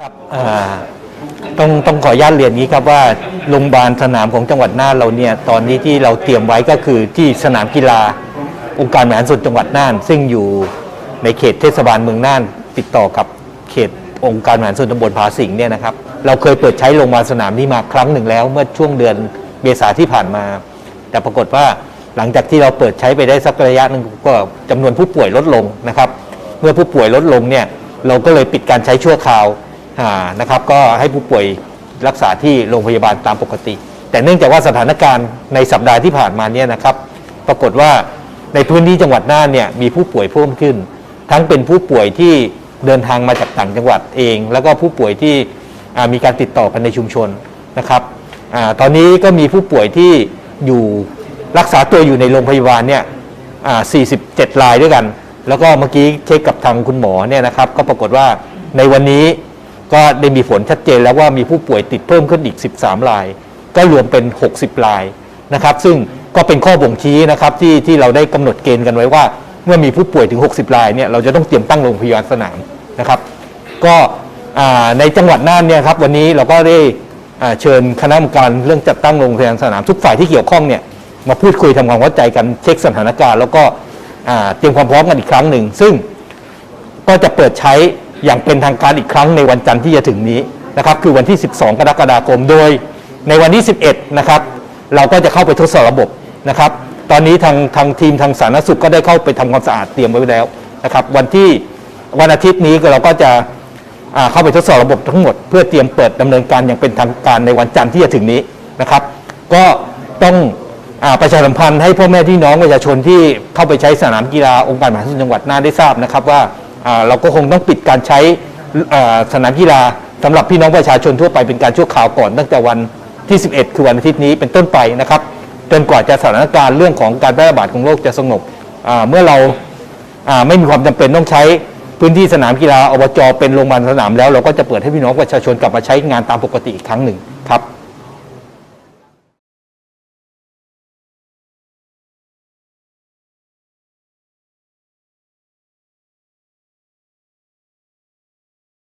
ครับต้องต้องขออนุญาตเรียนนี้ครับว่าโรงพยาบาลสนามของจังหวัดน่านเราเนี่ยตอนนี้ที่เราเตรียมไว้ก็คือที่สนามกีฬาองค์การบริหารส่วนจังหวัดน่าน ซึ่งอยู่ในเขตเทศบาลเมืองน่าน ติดต่อกับเขตองค์การบริหารส่วนตำบลผาสิงห์เนี่ยนะครับเราเคยเปิดใช้โรงพยาบาลสนามนี้มาครั้งหนึ่งแล้ว เมื่อช่วงเดือนเมษาที่ผ่านมา แต่ปรากฏว่าหลังจากที่เราเปิดใช้ไปได้สักระยะหนึ่งก็จำนวนผู้ป่วยลดลงนะครับ เมื่อผู้ป่วยลดลงเนี่ยเราก็เลยปิดการใช้ชั่วคราว นะครับก็ให้ผู้ป่วยรักษาที่โรงพยาบาลตามปกติ แต่เนื่องจากว่าสถานการณ์ในสัปดาห์ที่ผ่านมาเนี่ยนะครับ ปรากฏว่าในพื้นที่จังหวัดน่านเนี่ยมีผู้ป่วยเพิ่มขึ้น ทั้งเป็นผู้ป่วยที่เดินทางมาจากต่างจังหวัดเอง แล้วก็ผู้ป่วยที่มีการติดต่อกันในชุมชนนะครับอตอนนี้ก็มีผู้ป่วยที่อยู่รักษาตัวอยู่ในโรงพยาบาลเนี่ยอ่า47รายด้วยกัน แล้วก็เมื่อกี้เช็คกับทางคุณหมอเนี่ยนะครับ ก็ปรากฏว่าในวันนี้ ก็ได้มีผลชัดเจนแล้วว่ามีผู้ป่วยติดเพิ่มขึ้นอีก 13 ราย ก็รวมเป็น 60 รายนะครับ ซึ่งก็เป็นข้อบ่งชี้นะครับที่ที่เราได้กำหนดเกณฑ์กันไว้ว่า เมื่อมีผู้ป่วยถึง 60 รายเนี่ยเราจะต้องเตรียมตั้งโรงพยาบาลสนามนะครับ ก็ในจังหวัดน่านเนี่ยครับวันนี้เราก็ได้เชิญคณะกรรมการเรื่องจัดตั้งโรงพยาบาลสนามทุกฝ่ายที่เกี่ยวข้องเนี่ยมาพูดคุยทำความเข้าใจกันเช็คสถานการณ์ แล้วก็เตรียมความพร้อมกันอีกครั้งหนึ่ง ซึ่งก็จะเปิดใช้ อย่างเป็นทางการอีกครั้งในวันจันทร์ที่จะถึงนี้นะครับคือวันที่ 12 กรกฎาคมโดย ในวันที่ 11 นะครับ เราก็จะเข้าไปทดสอบระบบนะครับ ตอนนี้ทางทางทีมทางสาธารณสุขก็ได้เข้าไปทำความสะอาดเตรียมไว้แล้วนะครับวันที่วันอาทิตย์นี้เราก็จะเข้าไปทดสอบระบบทั้งหมด เพื่อเตรียมเปิดดำเนินการอย่างเป็นทางการในวันจันทร์ที่จะถึงนี้นะครับ ก็ต้องอประชาสัมพันธ์ให้พ่อแม่พี่น้องประชาชนที่เข้าไปใช้สนามกีฬาองค์การมหาวิทยาลัยจังหวัดน่านได้ทราบนะครับว่า เราก็คงต้องปิดการใช้สนามกีฬาสำหรับพี่น้องประชาชนทั่วไปเป็นการชั่วคราวก่อนตั้งแต่วันที่ 11 คือวันอาทิตย์นี้เป็นต้นไปนะครับจนกว่าจะสถานการณ์เรื่องของการแพร่ระบาดของโรคจะสงบเมื่อเราไม่มีความจำเป็นต้องใช้พื้นที่สนามกีฬาอบจเป็นโรงพยาบาลสนามแล้วเราก็จะเปิดให้พี่น้องประชาชนกลับมาใช้งานตามปกติอีกครั้งหนึ่ง